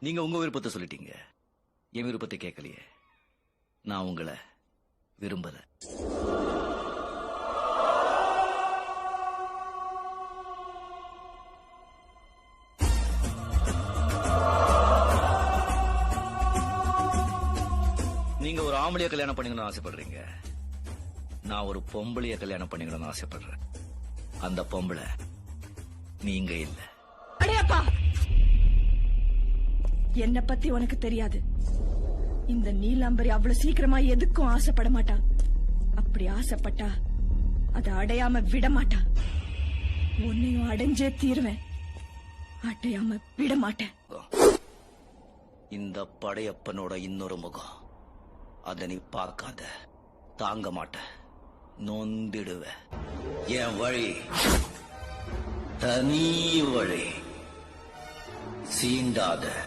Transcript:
நீங்க உங்க விருப்பத்தை சொல்லிட்டீங்க. என் விருப்பத்தை கேட்கலையே. நான் உங்களை விரும்பல. நீங்க ஒரு ஆம்பளைய கல்யாணம் பண்ணிக்கணும்னு ஆசைப்படுறீங்க. நான் ஒரு பொம்பளைய கல்யாணம் பண்ணிக்கணும்னு ஆசைப்படுறேன். அந்த பொம்பளை நீங்க இல்லை. அடையப்பா என்ன பத்தி உனக்கு தெரியாது. இந்த நீலாம்பரி அவ்வளவு சீக்கிரமா எதுக்கும் ஆசைப்பட மாட்டா. அப்படி ஆசைப்பட்டா அதை அடையாம விட மாட்டா. உன்னையும் அடைஞ்சே தீருவேன். அடையாம விட மாட்டேன். இந்த படையப்பனோட இன்னொரு முகம். அதை நீ பார்க்காத. தாங்க மாட்ட. நொந்திடுவ. என் வழி. தனி வழி. சீண்டாத.